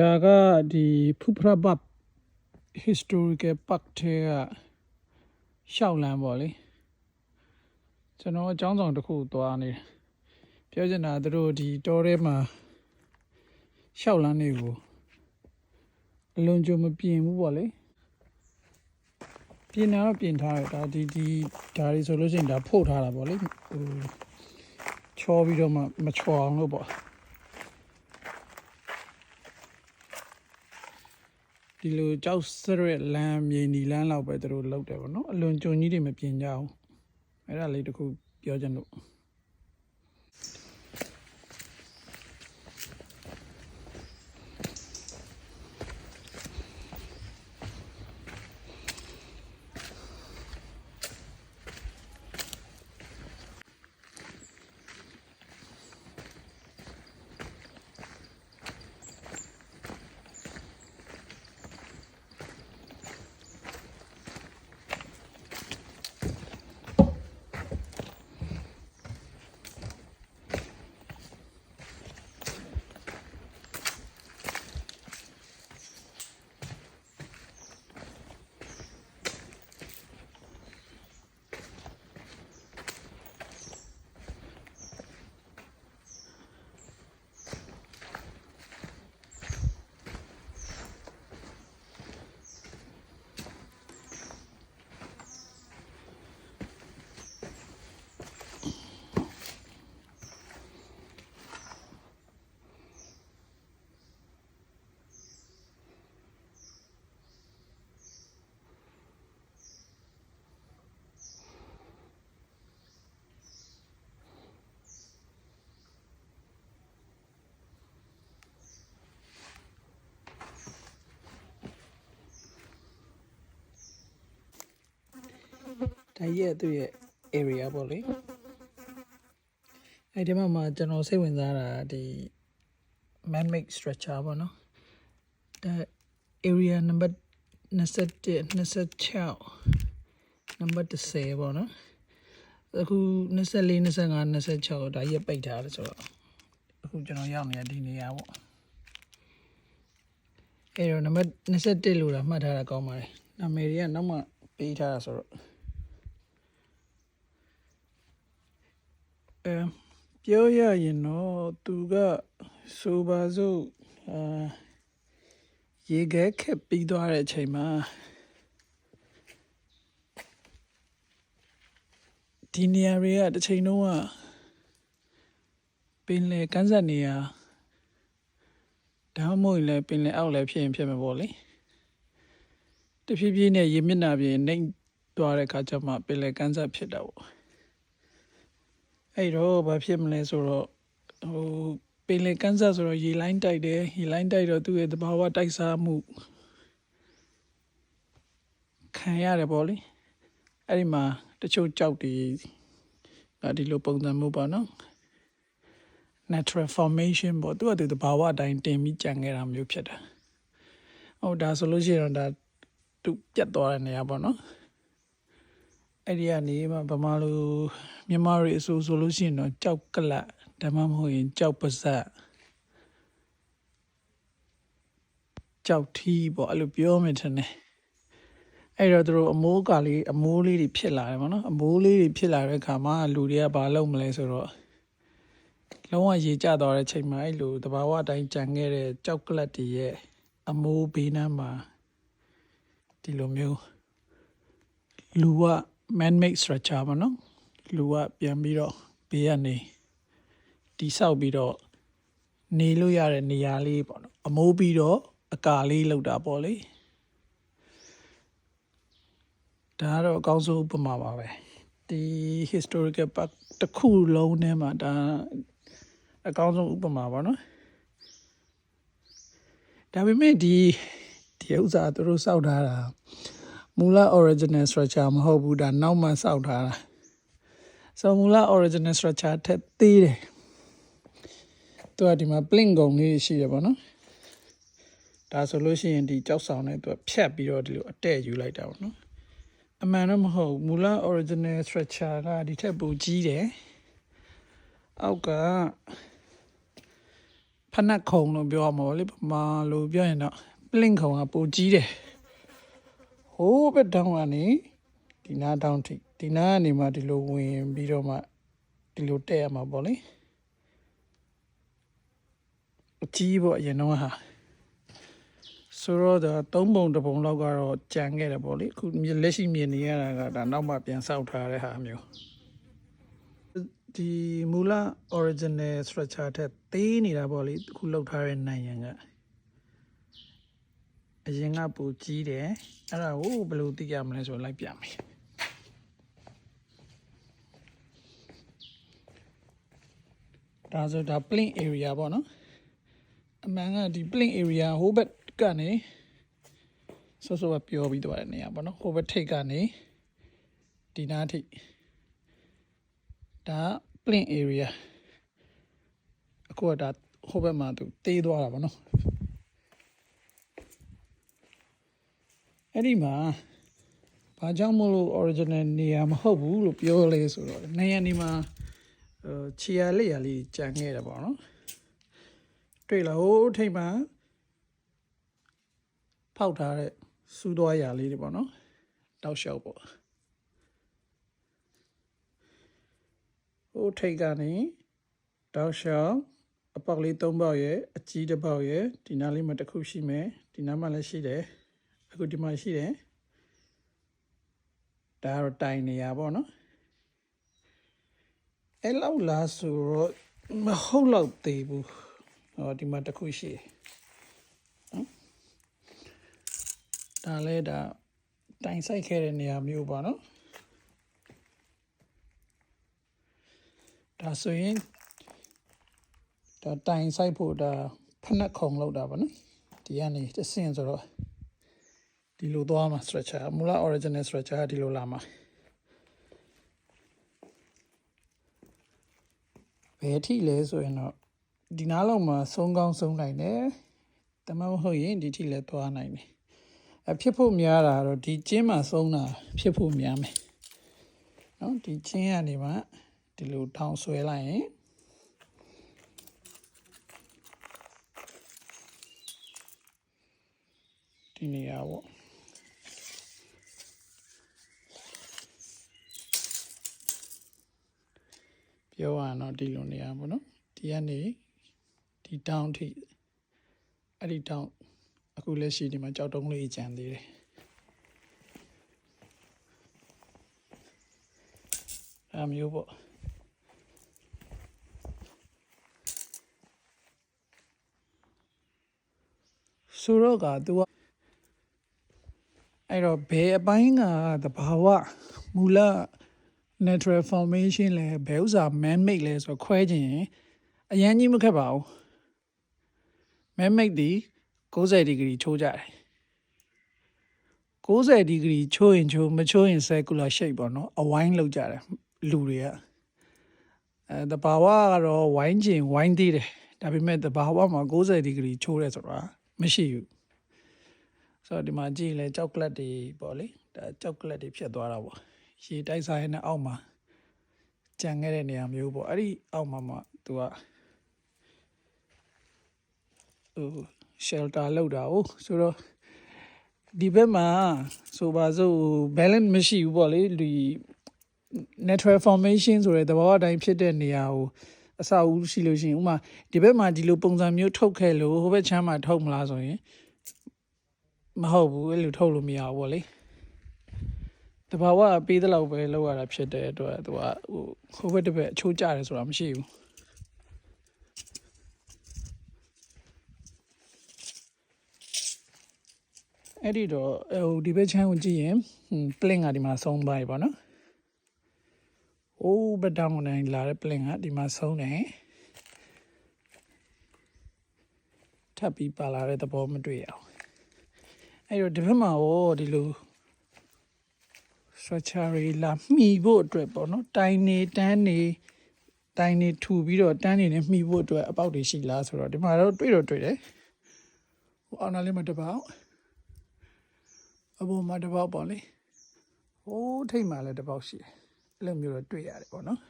ဒါကဒီဖူဖရဘတ် historical park ထဲကရှောက်လန်းပေါ့လေကျွန်တော်အကြောင်းဆောင်တစ်ခုသွားနေတယ်ပြောချင်တာသူတို့ဒီတောထဲမှာရှောက်လန်းနေကိုအလွန်ကြုံမပြင်ဘူးပေါ့လေပြင်တာတော့ပြင်ထားတယ်ဒါဒီဒီဒါတွေဆိုလို့ရှိရင်ဒါဖို့ထားတာပေါ့လေဟိုချောပြီးတော့မှမချောအောင်လို့ပေါ့ ဒီလိုကြောက်စရက်လမ်းမြေနီလမ်းလောက်ပဲသူတို့လောက်တယ်ဗောနော်အလွန်ကြုံကြီးတွေမပြင်ကြအောင်အဲ့ဒါလေးတခုပြောချင်လို့ ဒါကြီးရဲ့သူ့ရဲ့ area ပေါ့လေအဲ့ဒီမှာမှကျွန်တော်စိတ်ဝင်စားတာဒီ man made structure ပေါ့နော်ဒါ area number 27 26 number 10ပေါ့နော်အခု24 25 26ဒါကြီးပိတ်ထားတယ်ဆိုတော့အခုကျွန်တော်ရောက်နေတဲ့ဒီနေရာပေါ့အဲ့တော့ number 21လို့တာမှတ်ထားတာကောင်းပါတယ်နာမည်တွေကနောက်မှပေးထားတာဆိုတော့ အဲပြောရရင်တော့သူကဆိုပါစို့အာရေခဲခက်ပြီးသွားတဲ့အချိန်မှာဒီနေရာတွေကတစ်ချိန်လုံးကပင်လေကန်းဆက်နေရဒါမှမဟုတ်ရင်လည်းပင်လေအောက်လည်းဖြစ်ရင်ဖြစ်မှာပေါ့လေတဖြည်းဖြည်းနဲ့ရေမျက်နှာပြင်နှိမ့်သွားတဲ့အခါကျမှပင်လေကန်းဆက်ဖြစ်တာပေါ့ အဲ့တော့ဘာဖြစ်မလဲဆိုတော့ဟိုပင်လေကန်းဆတ်ဆိုတော့ရေလိုင်းတိုက်တယ်ရေလိုင်းတိုက်တော့သူ့ရဲ့သဘာဝတိုက်စားမှုခံရတယ်ပေါ့လေအဲ့ဒီမှာတချို့ကြောက်တွေဒါဒီလိုပုံစံမျိုးပေါ့နော် natural formation ပေါ့သူကသူသဘာဝအတိုင်းတင်ပြီးကြံခဲ့တာမျိုးဖြစ်တာဟုတ်ဒါဆိုလို့ရှိရင်တော့ဒါသူပြတ်သွားတဲ့နေရာပေါ့နော် အဲ့ဒီကနေမှဗမာလိုမြန်မာတွေအဆိုဆိုလို့ရှိရင်တော့ကြောက်ကလတ်ဓမ္မမဟုတ်ရင်ကြောက်ပါဇက်ကြောက်ထီးပေါ့အဲ့လိုပြောမယ်ထင်တယ်အဲ့တော့သူတို့အမိုးကလေးအမိုးလေးတွေဖြစ်လာတယ်ပေါ့နော်အမိုးလေးတွေဖြစ်လာတဲ့အခါမှာလူတွေကဘာလုပ်မလဲဆိုတော့လုံးဝရေကျသွားတဲ့ချိန်မှာအဲ့လိုတဘာဝအတိုင်းကြံခဲ့တဲ့ကြောက်ကလတ်တွေရဲ့အမိုးဘေးနားမှာဒီလိုမျိုးလူက man made structure ပေါ့နော်လူကပြန်ပြီးတော့ဘေးကနေတိဆောက်ပြီးတော့နေလို့ရတဲ့နေရာလေးပေါ့နော်အမိုးပြီးတော့အကာလေးလောက်တာပေါ့လေဒါကတော့အကောင်းဆုံးဥပမာပါပဲဒီ historical park တစ်ခုလုံးထဲမှာဒါအကောင်းဆုံးဥပမာပါနော်ဒါပေမဲ့ဒီဒီဥစ္စာသူတို့စောက်ထားတာ မူလ original structure မဟုတ်ဘူးဒါနောက်မှစောက်ထားတာဆိုမူလ original structure ထက်သေးတယ်သူကဒီမှာ plink ကုံလေးရှိတယ်ပေါ့နော်ဒါဆိုလို့ရှိရင်ဒီကြောက်ဆောင်နဲ့သူကဖြတ်ပြီးတော့ဒီလိုအတဲ့ယူလိုက်တာပေါ့နော်အမှန်တော့မဟုတ်ဘူးမူလ original structure ကဒီထက်ပိုကြီးတယ်အောက်ကဖဖနက်ခုံလို့ပြောရမှာပေါ့လေပမာလို့ပြောရင်တော့ပလင့်ခုံကပိုကြီးတယ် ဟိုးဘက်တောင်းကနေဒီနားတောင်းထိဒီနားကနေမှဒီလိုဝင်ပြီးတော့မှဒီလိုတက်ရမှာပေါ့လေအကြီးပေါ့အရင်တော့ဟာဆိုတော့ဒါသုံးပုံတစ်ပုံလောက်ကတော့ကြံခဲ့တယ်ပေါ့လေအခုလက်ရှိမြင်နေရတာကဒါနောက်မှပြန်ဆောက်ထားတဲ့ဟာမျိုးဒီမူလ original structure ထက်သေးနေတာပေါ့လေအခုလောက်ထားတဲ့နိုင်ငံက အရင်ကပူကြီးတယ်အဲ့ဒါကိုဘယ်လိုသိရမလဲဆိုတော့လိုက်ပြမယ်ဒါဆိုဒါ plain area ပေါ့နော်အမှန်ကဒီ plain area ဟိုဘက်ကနေဆောဆောကပြောပြီးတော့တဲ့နေရာပေါ့နော်ဟိုဘက်ထိပ်ကနေဒီနားထိပ်ဒါ plain area အခုကဒါဟိုဘက်မှာသူတေးသွားတာပေါ့နော် အဲ့ဒီမှာဘာကြောင့်မို့လို့ original နေရာမဟုတ်ဘူးလို့ပြောလဲဆိုတော့နေရာနေမှာဟိုချီရလက်ရလေးကြံခဲ့တယ်ပေါ့နော်တွေ့လားဟိုထိပ်မှာဖောက်ထားတဲ့စူးသွားရလေးတွေပေါ့နော်တောက်လျှောက်ပေါ့ဟိုထိပ်ကနေတောက်လျှောက်အပေါက်လေး၃ပေါက်ရဲ့အကြီးတစ်ပေါက်ရဲ့ဒီနားလေးမှာတစ်ခုရှိမယ်ဒီနားမှာလည်းရှိတယ် အခုဒီမှာရှိတယ်ဒါကတော့တိုင်နေရပေါ့နော်အဲ့လောက်လားဆိုတော့မဟုတ်တော့သေးဘူးဟောဒီမှာတစ်ခုရှိတယ်ဒါလည်းဒါတိုင်ဆိုင်ခဲ့တဲ့နေရာမျိုးပေါ့နော်ဒါဆိုရင်ဒါတိုင်ဆိုင်ဖို့ဒါဖနက်ခုံလောက်တာပေါ့နော်ဒီကနေတစ်ဆင့်ဆိုတော့ ဒီလိုသွားမှာ stretcher မူလ original stretcher ကဒီလိုလာမှာဘယ်ထိလဲဆိုရင်တော့ဒီနားလောက်မှာဆုံးကောင်းဆုံးနိုင်တယ်တမမဟုတ်ရင်ဒီထိလဲသွားနိုင်တယ်အဖြစ်ဖို့များတာတော့ဒီကျင်းမှာဆုံးတာဖြစ်ဖို့များမယ်နော်ဒီကျင်းကနေမှဒီလိုထောင်ဆွဲလိုက်ရင်ဒီနေရာပေါ့ ပြောရအောင်ဒီလိုနေရာပေါ့နော်ဒီကနေဒီတောင်းထိအဲ့ဒီတောင်းအခုလက်ရှိဒီမှာကြောက်တုံးလေးကြံသေးတယ်အမျိုးပေါ့ဆိုတော့က तू ကအဲ့တော့ဘယ်အပိုင်းကတဘာဝမူလ natural formation လဲဘယ်ဥစား man made လဲဆိုတော့ခွဲခြင်းရင်အရန်ကြီးမခက်ပါဘူး man made ဒီ90ဒီဂရီချိုးကြတယ်90ဒီဂရီချိုးရင်ချိုးမချိုးရင် circular shape ပေါ့နော်အဝိုင်းလောက်ကြတယ်လူတွေကအဲတဘာဝကတော့ဝိုင်းကျင်ဝိုင်းသေးတယ်ဒါပေမဲ့တဘာဝမှာ90ဒီဂရီချိုးရဲဆိုတာမရှိဘူးဆိုတော့ဒီမှာကြည့်လဲကြောက်ကလတ်တွေပေါ့လေဒါကြောက်ကလတ်တွေဖြစ်သွားတာပေါ့ ရေတိုက်စားရဲ့နဲ့အောက်မှာကြံခဲ့တဲ့နေရာမျိုးပေါ့အဲ့ဒီအောက်မှာမှသူကဟို shelter လောက်တာ哦ဆိုတော့ဒီဘက်မှာဆိုပါစို့ balance မရှိဘူးပေါ့လေဒီ natural formation ဆိုတဲ့သဘောအတိုင်းဖြစ်တဲ့နေရာကိုအဆောက်အဦရှိလို့ရှိရင်ဥမာဒီဘက်မှာဒီလိုပုံစံမျိုးထုတ်ခဲ့လို့ဟိုဘက်ချမ်းမှာထုတ်မလားဆိုရင်မဟုတ်ဘူးအဲ့လိုထုတ်လို့မရဘူးပေါ့လေ တဘာဝပေးတဲ့လောက်ပဲလောက်ရတာဖြစ်တဲ့အတွက်သူကဟိုဟိုဘက်တစ်ဘက်အချိုးကျတယ်ဆိုတာမရှိဘူးအဲ့ဒီတော့ဟိုဒီဘက်ချမ်းကိုကြည့်ရင် plane ကဒီမှာဆုံးသွားပြီပေါ့နော်။အိုးဘက်တောင်နိုင်လာတဲ့ plane ကဒီမှာဆုံးတယ်။ထပ်ပြီးပါလာတဲ့သဘောမတွေ့ရအောင်။အဲ့တော့ဒီဘက်မှာဟောဒီလို structure တွေလာမှီဖို့အတွက်ပေါ့နော်။တိုင်နေတန်းနေတိုင်နေထူပြီးတော့တန်းနေနဲ့မှီဖို့အတွက်အပေါက်တွေရှိလားဆိုတော့ဒီမှာတော့တွေ့တော့တွေ့တယ်။ဟိုအောင်နာလေးမှာတစ်ပေါက်အပေါ်မှာတစ်ပေါက်ပေါ့လေ။ဟိုးထိတ်မှာလည်းတစ်ပေါက်ရှိတယ်။အဲ့လိုမျိုးတော့တွေ့ရတယ်ပေါ့နော်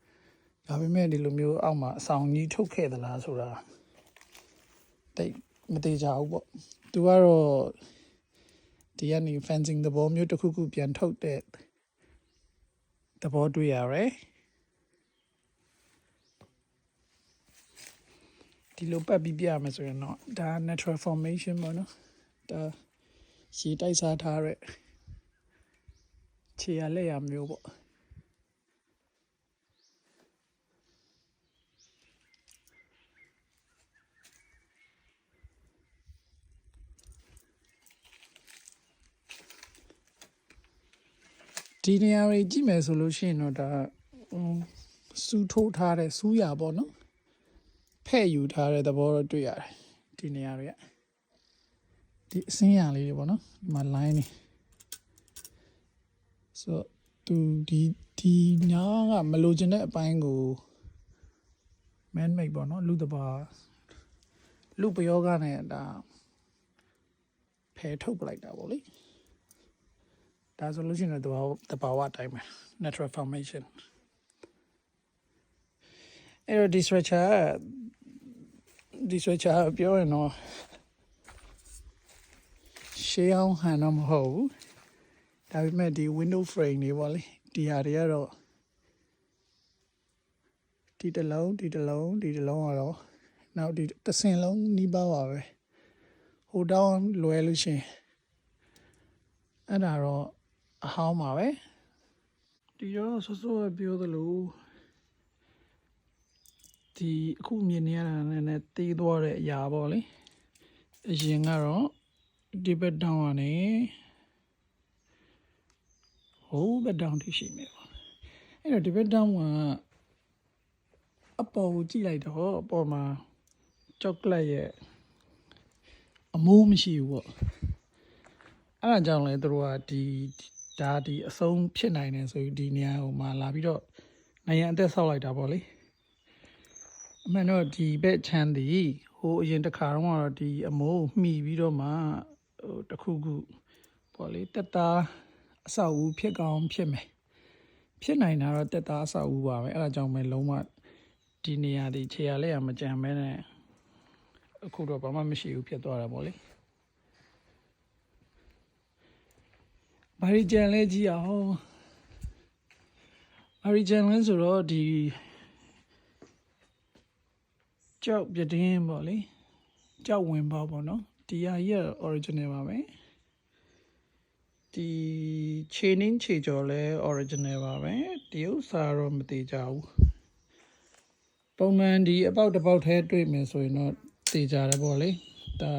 ။ဒါပေမဲ့ဒီလိုမျိုးအောက်မှာအဆောင်ကြီးထုတ်ခဲ့သလားဆိုတာတိတ်မသေးကြဘူးပေါ့သူကတော့ ဒီကနေ fencing သဘောမျိုးတစ်ခုခုပြန်ထုတ်တဲ့သဘောတွေ့ရတယ်ဒီလိုပတ်ပြီးပြရမယ်ဆိုရင်တော့ဒါ natural formation ပေါ့နော်ဒါရှည်တိုက်စားထားတဲ့ခြေရလက်ရမျိုးပေါ့ ဒီနေရာတွေကြည့်မယ်ဆိုလို့ရှိရင်တော့ဒါဟိုစူးထိုးထားတဲ့စူးရပေါ့နော်ဖဲ့ယူထားတဲ့သဘောတော့တွေ့ရတယ်ဒီနေရာတွေကဒီအစင်းရလေးတွေပေါ့နော်ဒီမှာ line နေဆိုတော့သူဒီဒီညာကမလိုချင်တဲ့အပိုင်းကို man made ပေါ့နော်လူတဘာလူပယောဂနဲ့ဒါဖယ်ထုတ်ပလိုက်တာပေါ့လေ ဒါဆိုလို့ရှိရင်တော့တဘာဝအတိုင်းပဲ natural formation အဲ့တော့ဒီ stretcher ဒီ stretcher ပြောရင်တော့ရှေးအောင်ဟန်တော့မဟုတ်ဘူးဒါပေမဲ့ဒီ window frame တွေပေါ့လေဒီဟာတွေကတော့ဒီတစ်လုံးဒီတစ်လုံးဒီတစ်လုံးကတော့နောက်ဒီတစ်စင်လုံးနီးပါးပါပဲဟိုတောင်းလွယ်လို့ရှိရင်အဲ့ဒါတော့ အဟောင်းပါပဲဒီရောဆဆဝပြောသလိုဒီအခုမြင်နေရတာနဲ့နဲ့တေးသွားတဲ့အရာပေါ့လေအရင်ကတော့ဒီဘက်တောင်းကနေဟိုဘက်တောင်းထိရှိနေပါအဲ့တော့ဒီဘက်တောင်းကအပေါ်ကိုကြည့်လိုက်တော့အပေါ်မှာချောကလက်ရဲ့အမိုးမရှိဘူးပေါ့အဲ့ဒါကြောင့်လဲသူတို့ကဒီ ဒါဒီအဆုံးဖြစ်နိုင်တယ်ဆိုပြီးဒီနေရာဟိုမှာလာပြီးတော့နိုင်ရန်အသက်ဆောက်လိုက်တာပေါ့လေအမှန်တော့ဒီဘက်ချမ်းဒီဟိုအရင်တစ်ခါတော့ကတော့ဒီအမိုးမှီပြီးတော့မှဟိုတစ်ခုခုပေါ့လေတက်တာအဆောက်အဦဖြစ်ကောင်းဖြစ်မယ်ဖြစ်နိုင်တာတော့တက်တာအဆောက်အဦပါပဲအဲ့ဒါကြောင့်ပဲလုံးဝဒီနေရာဒီခြေရလက်ရမကြံမဲနဲ့အခုတော့ဘာမှမရှိဘူးဖြစ်သွားတာပေါ့လေ ဘာရီဂျန်လဲကြည့်အောင်ဘာရီဂျန်လဲဆိုတော့ဒီကြောက်ပြတင်းပေါ့လေကြောက်ဝင်ပါပေါ့နော်ဒီဟာကြီးက original ပါပဲဒီခြေနှင်းခြေကြော်လဲ original ပါပဲဒီဥစ္စာတော့မသေးကြဘူးပုံမှန်ဒီအပေါက်တစ်ပေါက်ထဲတွေ့မယ်ဆိုရင်တော့သေကြတယ်ပေါ့လေဒါ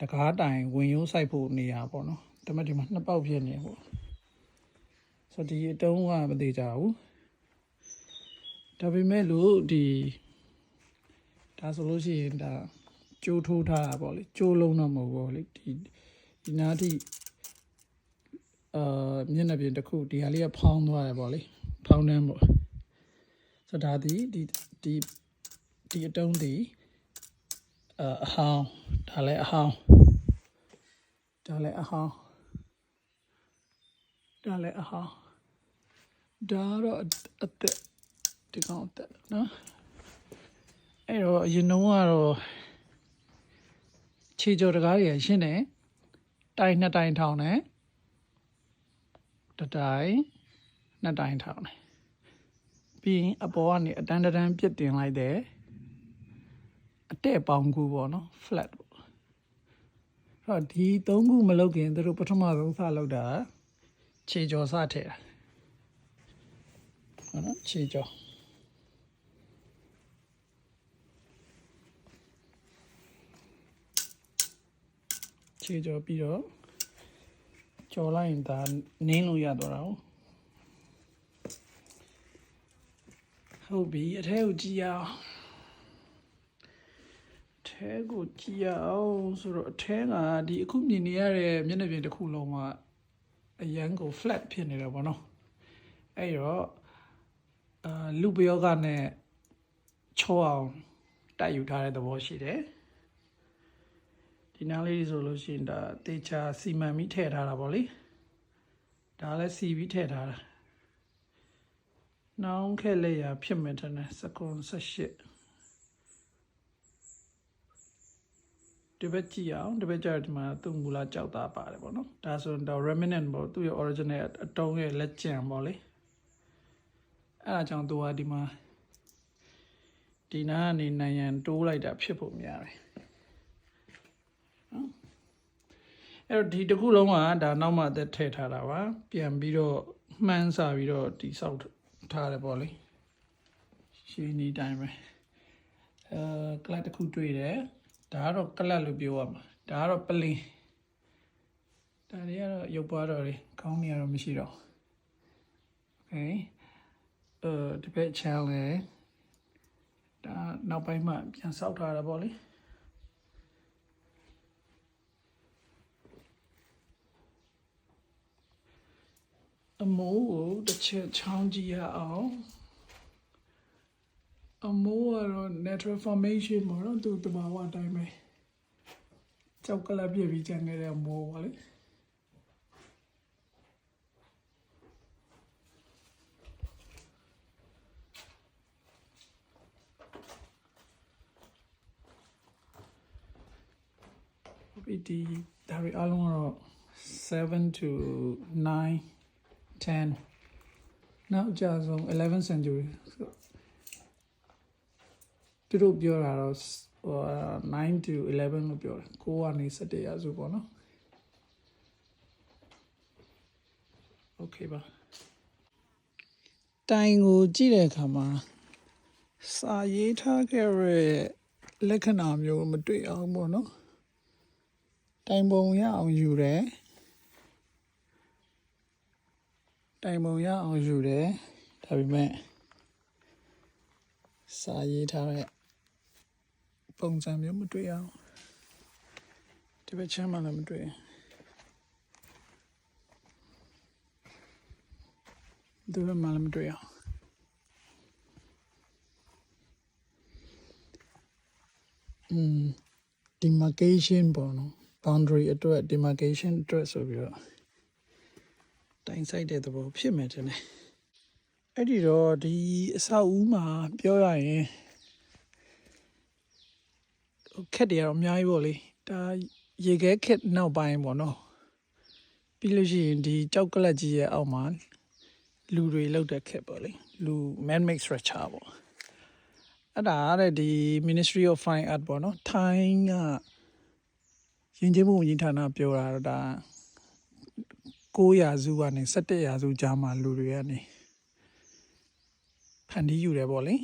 တကားတိုင်ဝင်ရိုးဆိုင်ဖို့နေရပေါ့နော် ဒါမှဒီမှာနှစ်ပေါက်ဖြစ်နေပေါ့ဆိုတော့ဒီအတုံးကမသေးကြဘူးဒါပေမဲ့လို့ဒီဒါဆိုလို့ရှိရင်ဒါကျိုးထိုးထားတာပေါ့လေကျိုးလုံးတော့မဟုတ်ဘူးပေါ့လေဒီဒီနားထိအာမျက်နှာပြင်တစ်ခုဒီဟာလေးကဖောင်းသွားတယ်ပေါ့လေဖောင်းနှမ်းပေါ့ဆိုတော့ဒါဒီဒီဒီဒီအတုံးဒီအာအဟောင်းဒါလည်းအဟောင်းဒါလည်းအဟောင်း ဒါလည်းအဟောင်းဒါတော့အသက်ဒီကောင်အသက်နော်အဲ့တော့အရင်တော့ကတော့ခြေကြော်တကားတွေရှင်းတယ်တိုင်နှစ်တိုင်ထောင်တယ်တတိုင်နှစ်တိုင်ထောင်တယ်ပြီးရင်အပေါ်ကနေအတန်းတန်းပြစ်တင်လိုက်တယ်အတဲ့ပေါင်းကူပေါ့နော် flat ပေါ့အဲ့တော့ဒီသုံးခုမလုပ်ခင်သူတို့ပထမဆုံးစလုပ်တာ ခြေကြော်စထည့်တာဟုတ်နော်ခြေကြော်ခြေကြော်ပြီးတော့ကြော်လိုက်ရင်ဒါနင်းလို့ရတော့တာဟုတ်ပြီအထဲကိုကြည့်ရအောင်အထဲကိုကြည့်ရအောင်ဆိုတော့အထဲကဒီအခုမြင်နေရတဲ့မျက်နှာပြင်တစ်ခုလုံးက အရန်ကို flat ဖြစ်နေတယ်ပေါ့နော်အဲ့တော့အာလူပယောဂနဲ့ချောအောင်တိုက်ယူထားတဲ့သဘောရှိတယ်ဒီနားလေးဆိုလို့ရှိရင်ဒါတေချာစီမံပြီးထည့်ထားတာပေါ့လေဒါလည်းစီပြီးထည့်ထားတာနောင်ခဲလက်ရဖြစ်မယ်တဲ့စကွန်18 ဒီဘက်ကြည့်အောင်ဒီဘက်ကျတော့ဒီမှာသူ့မူလကြောက်သားပါတယ်ပေါ့နော်ဒါဆိုရင်တော့ remnant ပေါ့သူ့ရဲ့ original အတုံးရဲ့လက်ကျန်ပေါ့လေအဲ့ဒါကြောင့်သူကဒီမှာဒီနားကနေနိုင်ရန်တိုးလိုက်တာဖြစ်ဖို့များတယ်နော်အဲ့တော့ဒီတစ်ခုလုံးကဒါနောက်မှအသက်ထည့်ထားတာပါပြန်ပြီးတော့မှန်းစာပြီးတော့တိဆောက်ထားတယ်ပေါ့လေရှင်းနေတိုင်းပဲအဲကလပ်တစ်ခုတွေ့တယ် ဒါကတော့ကလပ်လို့ပြောရမှာဒါကတော့ပလင်းဒါတွေကတော့ရုပ်ပွားတော့လေခေါင်းတွေကတော့မရှိတော့ okay အဲဒီဘက် channel ဒါနောက်ပိုင်းမှပြန်ဆောက်ထားတာပေါ့လေအမိုးကိုတစ်ချက်ချောင်းကြည့်ရအောင် အမိုးကတော့ natural formation ပေါ့နော်သူတဘာဝအတိုင်းပဲကြောက်ကလပ်ပြည့်ပြီးကျန်ခဲ့တဲ့အမိုးပါလေဒီဒီဒါရီအလုံးကတော့7 to 9 10နောက်ကြဆုံး11 century သူတို့ပြောတာတော့ဟို9 to 11လို့ပြောတယ်9ကနေ17ရာစုပေါ့နော် okay ပါတိုင်ကိုကြည့်တဲ့အခါမှာစာရေးထားခဲ့တဲ့လက္ခဏာမျိုးမတွေ့အောင်ပေါ့နော်တိုင်ပုံရအောင်ယူတယ်တိုင်ပုံရအောင်ယူတယ်ဒါပေမဲ့စာရေးထားတဲ့ ပုံစံမျိုးမတွေ့အောင်ဒီဘက်ချမ်းမှလည်းမတွေ့ဒီဘက်မှလည်းမတွေ့အောင်อืม demarcation ပေါ့နော် boundary အတွက် demarcation အတွက်ဆိုပြီးတော့တိုင်းဆိုင်တဲ့သဘောဖြစ်မယ်တဲ့အဲ့ဒီတော့ဒီအဆောက်အဦမှာပြောရရင်ဟို ခက်တွေကတော့အများကြီးပေါ့လေဒါရေခဲခက်နောက်ပိုင်းပေါ့နော်ပြီးလို့ရှိရင်ဒီကြောက်ကလတ်ကြီးရဲ့အောက်မှာလူတွေလောက်တဲ့ခက်ပေါ့လေလူ man made structure ပေါ့အဲ့ဒါကတဲ့ဒီ Ministry of Fine Art ပေါ့နော်ထိုင်းကယဉ်ကျေးမှုဝန်ကြီးဌာနပြောတာတော့ဒါ9ရာစုကနေ17ရာစုကြားမှာလူတွေကနေဖန်တီးယူတယ်ပေါ့လေ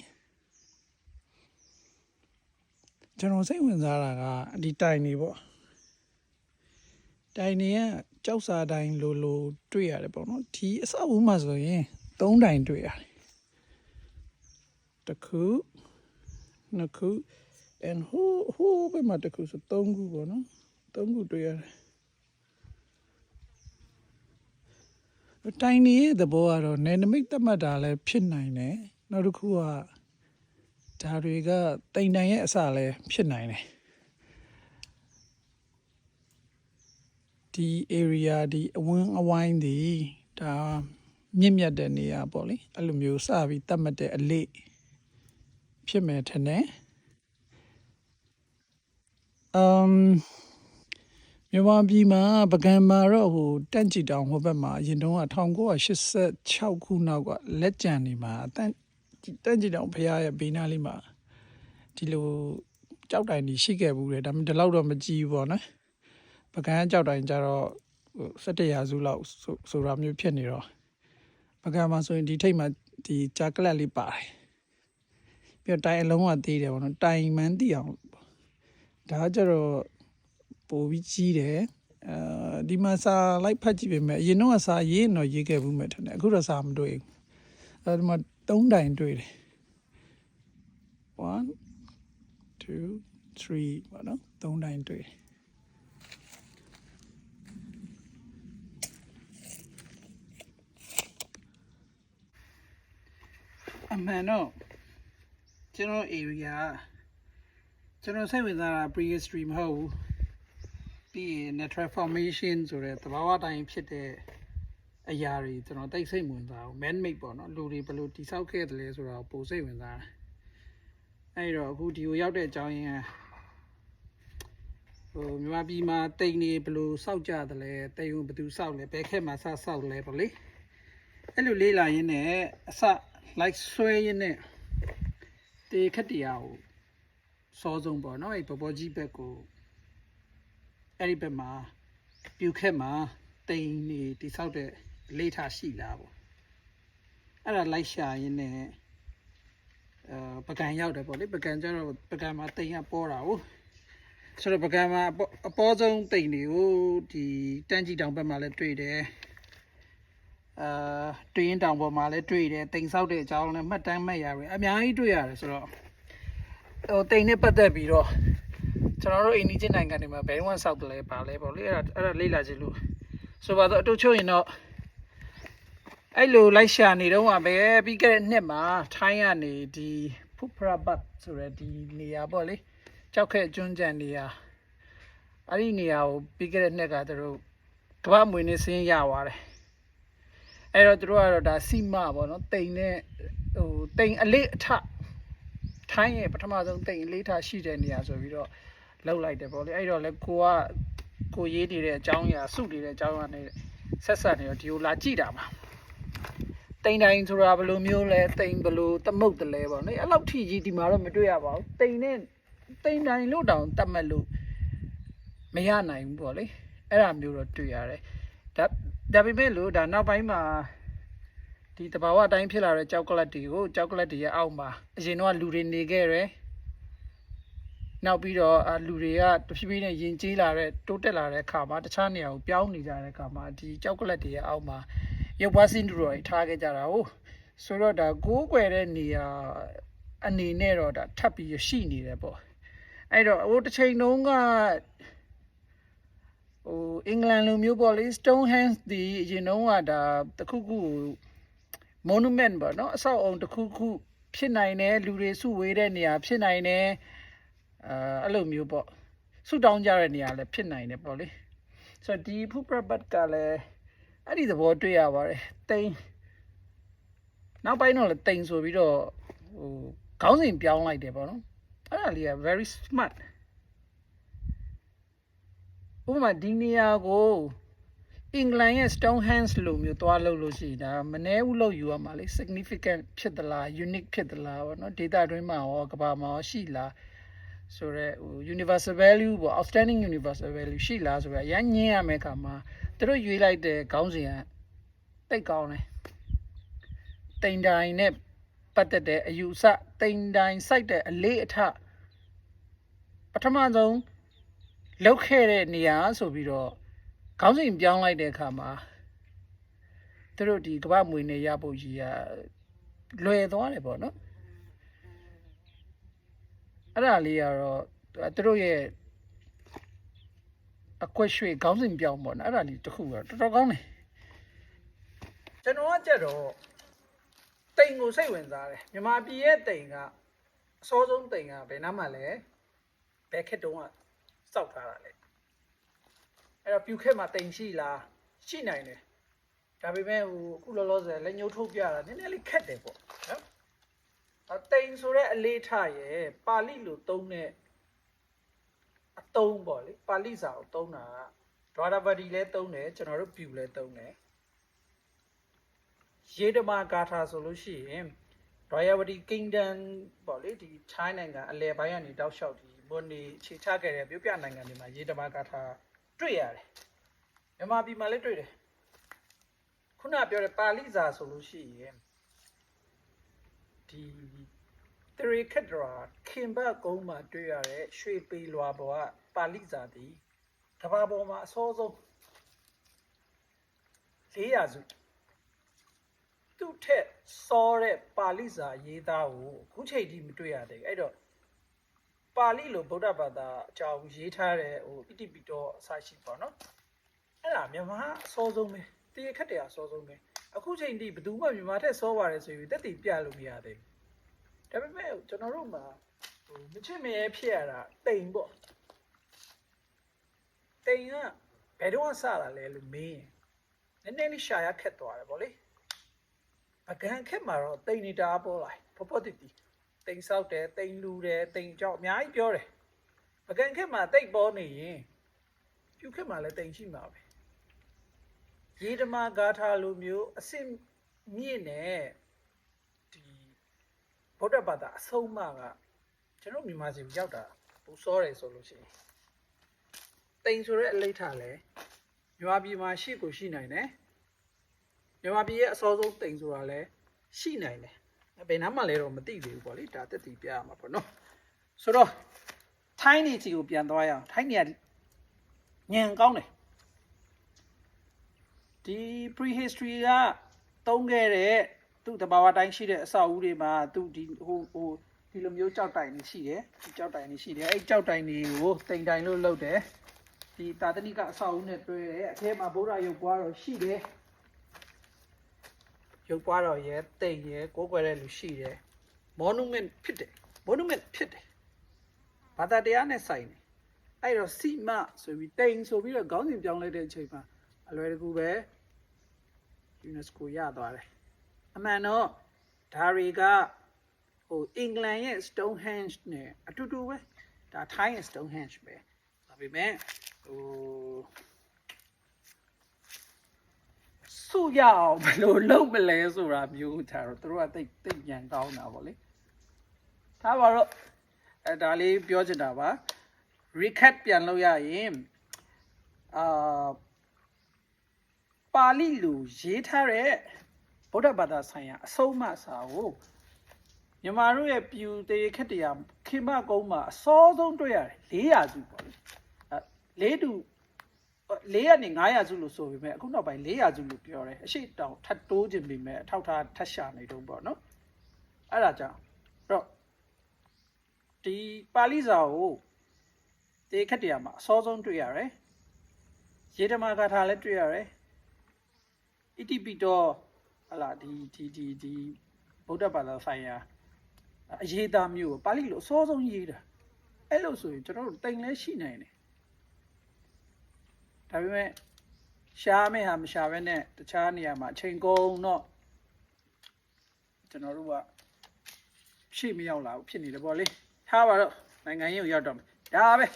ကျွန်တော်စိတ်ဝင်စားတာကဒီတိုင်နေပေါ့တိုင်နေကကြောက်စာတိုင်လိုလိုတွေ့ရတယ်ပေါ့နော်ဒီအဆောက်အဦမှာဆိုရင်3တိုင်တွေ့ရတယ်တစ်ခုနှစ်ခု and ဟိုဟိုဘက်မှာတစ်ခုဆို3ခုပေါ့နော်3ခုတွေ့ရတယ်တိုင်နေရဲ့သဘောကတော့နယ်နမိတ်သတ်မှတ်တာလည်းဖြစ်နိုင်တယ်နောက်တစ်ခုက ဒါတွေကတိမ်တိုင်ရဲ့အစလည်းဖြစ်နိုင်တယ်ဒီ area ဒီအဝန်းအဝိုင်းဒီဒါမြင့်မြတ်တဲ့နေရာပေါ့လေအဲ့လိုမျိုးစပြီးတတ်မှတ်တဲ့အလေးဖြစ်မယ်ထင်တယ်အမ်မြန်မာပြည်မှာပကံမှာတော့ဟိုတန့်ကြည်တောင်ဟိုဘက်မှာအရင်တုန်းက1986ခုနောက်ကလက်ကြံနေမှာတန့် တန့်ကြည်တောင်ဖရားရဲ့ဘေးနားလေးမှာဒီလိုကြောက်တိုင်ကြီးရှိခဲ့ဘူးလေဒါပေမဲ့ဒီလောက်တော့မကြည့်ဘူးပေါ့နော်ပကံကြောက်တိုင်ကြတော့ဟို17ရာစုလောက်ဆိုဆိုတာမျိုးဖြစ်နေတော့ပကံမှာဆိုရင်ဒီထိတ်မှာဒီဂျာကလတ်လေးပါတယ်ပြီးတော့တိုင်အလုံးကသေးတယ်ပေါ့နော်တိုင်မှန်းသိအောင်ဒါကြတော့ပိုပြီးကြီးတယ်အဲဒီမှာစာလိုက်ဖတ်ကြည့်ပေမဲ့အရင်တော့စာရေးရင်တော့ရေးခဲ့ဘူးမဲ့ထင်တယ်အခုတော့စာမတွေ့ဘူးအဲဒီမှာ ၃တိုင်တွေ့တယ်1 2 3ပေါ့နော်၃တိုင်တွေ့တယ်အမှန်တော့ကျွန်တော် area ကျွန်တော်စိတ်ဝင်စားတာ prehistory မဟုတ်ဘူးပြီးရင် natural formation ဆိုတဲ့သဘာဝတိုင်းဖြစ်တဲ့ အရာတွေကျွန်တော်တိတ်စိတ်ဝင်စားအောင် man made ပေါ့နော်လူတွေဘယ်လိုတိဆောက်ခဲ့တယ်လဲဆိုတာကိုပိုစိတ်ဝင်စားတယ်အဲ့တော့အခုဒီကိုရောက်တဲ့အကြောင်းရင်းကဟိုမြန်မာပြည်မှာတိမ်နေဘယ်လိုစောက်ကြတယ်လဲတိမ်ကိုဘယ်သူစောက်လဲဘယ်ခက်မှာစစောက်လဲပေါ့လေအဲ့လိုလေးလာရင်းနဲ့အစ like ဆွဲရင်းနဲ့တေခက်တရားကိုစောဆုံးပေါ့နော်အဲ့ဘဘောကြီးဘက်ကိုအဲ့ဒီဘက်မှာပြူခက်မှာတိမ်နေတိဆောက်တဲ့ လေထားရှိလားပေါ့အဲ့ဒါလိုက်ရှာရင်းနဲ့အဲပကံရောက်တယ်ပေါ့လေပကံကျတော့ပကံမှာတိမ်ကပေါ်တာဟုတ်ဆိုတော့ပကံမှာအပေါ်အပေါ်ဆုံးတိမ်တွေကိုဒီတန်းကြီးတောင်ဘက်မှာလည်းတွေ့တယ်အာတွင်းတောင်ပေါ်မှာလည်းတွေ့တယ်တိမ်ဆောက်တဲ့အကြောင်းလည်းမှတ်တမ်းမှတ်ရတယ်အများကြီးတွေ့ရတယ်ဆိုတော့ဟိုတိမ်နဲ့ပတ်သက်ပြီးတော့ကျွန်တော်တို့အိန္ဒိချင်းနိုင်ငံတွေမှာဘယ်ဝန်ဆောက်တယ်လဲပါလဲပေါ့လေအဲ့ဒါအဲ့ဒါလေ့လာကြည့်လို့ဆိုပါတော့အတူချုပ်ရင်တော့ အဲ့လိုလိုက်ရှာနေတော့ပဲပြီးခဲ့တဲ့နှစ်မှာထိုင်းကနေဒီဖုပရာဘတ်ဆိုရယ်ဒီနေရာပေါ့လေကြောက်ခဲ့ကျွန်းကြံနေရအဲ့ဒီနေရာကိုပြီးခဲ့တဲ့နှစ်ကသူတို့ကမ္ဘာမွေနေစင်းရသွားတယ်အဲ့တော့သူတို့ကတော့ဒါစီမပေါ့နော်တိမ်နဲ့ဟိုတိမ်အလေးအထထိုင်းရဲ့ပထမဆုံးတိမ်အလေးအထရှိတဲ့နေရာဆိုပြီးတော့လောက်လိုက်တယ်ပေါ့လေအဲ့တော့လေကိုကကိုရေးနေတဲ့အကြောင်းအရာစုနေတဲ့အကြောင်းအရာနဲ့ဆက်ဆက်နေတော့ဒီကိုလာကြည့်တာပါ တိမ်တိုင်းဆိုတာဘယ်လိုမျိုးလဲတိမ်ဘယ်လိုသမုတ်တယ်လဲပေါ့နော်အဲ့လောက်ထိကြီးဒီမှာတော့မတွေ့ရပါဘူးတိမ်နဲ့တိမ်တိုင်းလို့တောင်တတ်မှတ်လို့မရနိုင်ဘူးပေါ့လေအဲ့ဒါမျိုးတော့တွေ့ရတယ်ဒါဒါပေမဲ့လို့ဒါနောက်ပိုင်းမှာဒီတဘာဝအတိုင်းဖြစ်လာတဲ့ကြောက်ကလတ်တွေကိုကြောက်ကလတ်တွေရဲ့အောက်မှာအရင်တော့လူတွေနေခဲ့တယ်နောက်ပြီးတော့အာလူတွေကတဖြည်းဖြည်းနဲ့ယဉ်ကျေးလာတဲ့တိုးတက်လာတဲ့အခါမှာတခြားနေရာကိုပြောင်းနေကြတဲ့အခါမှာဒီကြောက်ကလတ်တွေရဲ့အောက်မှာ ရုပ်ပွားစင်းတူတော်တွေထားခဲ့ကြတာဟုတ်ဆိုတော့ဒါကိုးကွယ်တဲ့နေရာအနေနဲ့တော့ဒါထပ်ပြီးရှိနေတယ်ပေါ့အဲ့တော့ဟိုတစ်ချိန်တုန်းကဟိုအင်္ဂလန်လိုမျိုးပေါ့လေ Stonehenge ဒီအရင်တုန်းကဒါတစ်ခုခု monument ပေါ့နော်အဆောက်အုံတစ်ခုခုဖြစ်နိုင်တယ်လူတွေစုဝေးတဲ့နေရာဖြစ်နိုင်တယ်အာအဲ့လိုမျိုးပေါ့ဆူတောင်းကြတဲ့နေရာလည်းဖြစ်နိုင်တယ်ပေါ့လေဆိုတော့ဒီဖူပရပတ်ကလည်း အဲ့ဒီသဘောတွေ့ရပါတယ်တိန်နောက်ပိုင်းတော့လည်းတိန်ဆိုပြီးတော့ဟိုခေါင်းစဉ်ပြောင်းလိုက်တယ်ပေါ့နော်အဲ့ဒါလေးက very smart ဥပမာဒီနေရာကိုအင်္ဂလန်ရဲ့ Stonehenge လို့မျိုးသွားလို့လို့ရှိရင်ဒါမနှဲဘူးလို့ယူရမှာလေ significant ဖြစ်သလား unique ဖြစ်သလားပေါ့နော် data တွင်းမှာရောကဘာမှာရောရှိလားဆိုတော့ဟို universal value ပေါ့ outstanding universal value ရှိလားဆိုတော့ရမ်းညင်းရမယ့်အခါမှာ သူတို့ရွေးလိုက်တဲ့ခေါင်းစဉ်ကတိတ်ကောင်းတယ်တိမ်တိုင်းနဲ့ပတ်သက်တဲ့အယူအဆတိမ်တိုင်းစိုက်တဲ့အလေးအထပထမဆုံးလောက်ခဲ့တဲ့နေရာဆိုပြီးတော့ခေါင်းစဉ်ပြောင်းလိုက်တဲ့အခါမှာသူတို့ဒီကမ္ဘာမွေနေရဖို့ကြီးရလွယ်သွားတယ်ပေါ့နော်အဲ့ဒါလေးကတော့သူတို့ရဲ့ အကွက်ရွှေခေါင်းစဉ်ပြောင်းပေါ့နော်အဲ့ဒါလေးတစ်ခုကတော့တော်တော်ကောင်းတယ်ကျွန်တော်ကကြက်တော့တိမ်ကိုစိတ်ဝင်စားတယ်မြန်မာပြည်ရဲ့တိမ်ကအစောဆုံးတိမ်ကဘယ်နားမှာလဲဘယ်ခက်တုံးကစောက်ထားတာလဲအဲ့တော့ပြူခက်မှာတိမ်ရှိလားရှိနိုင်တယ်ဒါပေမဲ့ဟိုအခုလောလောဆယ်လက်ညှိုးထုတ်ပြတာနည်းနည်းလေးခက်တယ်ပေါ့နော်အတိမ်ဆိုတဲ့အလေးထားရဲ့ပါဠိလိုသုံးတဲ့ အတုံးပေါ့လေပါဠိစာကိုသုံးတာကဒွါရပတိလည်းသုံးတယ်ကျွန်တော်တို့ပြူလည်းသုံးတယ်ရေတမာဂါထာဆိုလို့ရှိရင် Royalty Kingdom ပေါ့လေဒီ China နိုင်ငံအလယ်ပိုင်းကနေတောက်လျှောက်ဒီမွန်နေခြေချခဲ့တဲ့မြို့ပြနိုင်ငံတွေမှာရေတမာဂါထာတွေ့ရတယ်မြန်မာပြည်မှာလည်းတွေ့တယ်ခုနပြောတဲ့ပါဠိစာဆိုလို့ရှိရင်ဒီ တရီခက်ဒရာခင်ဘတ်ကုန်းမှာတွေ့ရတဲ့ရွှေပေလွာပေါ်ကပါဠိစာဒီကဘာပေါ်မှာအစောဆုံး400စုသူ့ထက်စောတဲ့ပါဠိစာရေးသားကိုအခုချိန်ထိမတွေ့ရသေးဘူးအဲ့တော့ပါဠိလိုဗုဒ္ဓဘာသာအကြောင်းရေးထားတဲ့ဟိုဣတိပိတောအစရှိပေါ့နော်အဲ့ဒါမြန်မာအစောဆုံးပဲတရေခက်တယ်အစောဆုံးပဲအခုချိန်ထိဘယ်သူမှမြန်မာထက်စောပါတယ်ဆိုပြီးတက်တည်ပြလို့မရသေးဘူး ဒါပေမဲ့ကျွန်တော်တို့မှာဟိုမချစ်မရဲဖြစ်ရတာတိမ်ပေါ့တိမ်ကဘယ်တော့စတာလဲလို့မင်းရင်နည်းနည်းလေးရှာရခက်သွားတယ်ဗောလေအကန်ခက်မှာတော့တိန်နေတာပေါ်လာဖော်ဖော်တီတီတိန်ဆောက်တယ်တိန်လူတယ်တိန်ကြောက်အများကြီးပြောတယ်ပကံခက်မှာတိတ်ပေါ်နေရင်ပြုခက်မှာလည်းတိမ်ရှိမှာပဲရေဓမာဂါထာလိုမျိုးအစစ်မြင့်နဲ့ဒီ ဗုဒ္ဓဘာသာအဆုံးအမကကျွန်တော်မြန်မာစီရောက်တာပူစောတယ်ဆိုလို့ရှိရင်တိမ်ဆိုတဲ့အလိဋ္ဌာလဲမြန်မာပြည်မှာရှိကိုရှိနိုင်တယ်မြန်မာပြည်ရဲ့အစောဆုံးတိမ်ဆိုတာလဲရှိနိုင်တယ်ဘယ်နားမှလဲတော့မသိသေးဘူးပေါ့လေဒါတက်တည်ပြရမှာပေါ့နော်ဆိုတော့ထိုင်းနေစီကိုပြန်သွားရအောင်ထိုင်းနေကညံကောင်းတယ်ဒီ prehistory ကတုံးခဲ့တဲ့ သူ့တဘာဝတိုင်းရှိတဲ့အဆောက်အဦတွေမှာသူဒီဟိုဟိုဒီလိုမျိုးကြောက်တိုင်တွေရှိတယ်ဒီကြောက်တိုင်တွေရှိတယ်အဲ့ကြောက်တိုင်တွေကိုတိမ်တိုင်လို့လုပ်တယ်ဒီတာသနိကအဆောက်အဦနဲ့တွဲတယ်အထဲမှာဗုဒ္ဓရုပ်ပွားတော်ရှိတယ်ရုပ်ပွားတော်ရဲ့တိမ်ရဲ့ကိုးကွယ်တဲ့လူရှိတယ် monument ဖြစ်တယ် monument ဖြစ်တယ်ဘာသာတရားနဲ့ဆိုင်တယ်အဲ့တော့စီမဆိုပြီးတိမ်ဆိုပြီးတော့ခေါင်းစဉ်ပြောင်းလိုက်တဲ့အချိန်မှာအလွယ်တကူပဲ UNESCO ရသွားတယ် အမှန်တော့ဒါတွေကဟိုအင်္ဂလန်ရဲ့ Stonehenge နဲ့အတူတူပဲဒါထိုင်းရဲ့ Stonehenge ပဲဒါပေမဲ့ဟိုစုရအောင်ဘယ်လိုလုပ်မလဲဆိုတာမျိုးဒါတော့သူတို့ကတိတ်တိတ်ညံကောင်းတာဗောလေဒါပါတော့အဲဒါလေးပြောချင်တာပါ recap ပြန်လုပ်ရရင်အာပါဠိလိုရေးထားတဲ့ ဗုဒ္ဓဘာသာဆိုင်ရာအဆုံးအမစာကိုမြန်မာတို့ရဲ့ပြူတေခက်တရားခေမကုန်းမှာအစောဆုံးတွေ့ရတယ်400စုပေါ့လေအဲလေးတူ400နဲ့900စုလို့ဆိုပေမဲ့အခုနောက်ပိုင်း400စုလို့ပြောတယ်အရှိတောင်ထပ်တိုးခြင်းပေမဲ့အထောက်ထားထပ်ရှာနေတော့ပေါ့နော်အဲ့ဒါကြောင့်အဲ့တော့ဒီပါဠိစာကိုတေခက်တရားမှာအစောဆုံးတွေ့ရတယ်။ရေဓမာဂါထာလည်းတွေ့ရတယ်။ဣတိပိတော ဟလာဒီဒီဒီဒီဗုဒ္ဓဘာသာဆိုင်ရာအရေးသားမျိုးကိုပါဠိလိုအစောဆုံးရေးတာ။အဲ့လိုဆိုရင်ကျွန်တော်တို့တိမ်လဲရှိနိုင်တယ်။ဒါပေမဲ့ရှားမဲ့ဟာမရှာဘဲနဲ့တခြားနေရာမှာအချိန်ကုန်တော့ကျွန်တော်တို့ကရှိမရောက်လာဘူးဖြစ်နေတယ်ပေါ့လေထားပါတော့နိုင်ငံရေးကိုရောက်တော့မယ်ဒါပဲ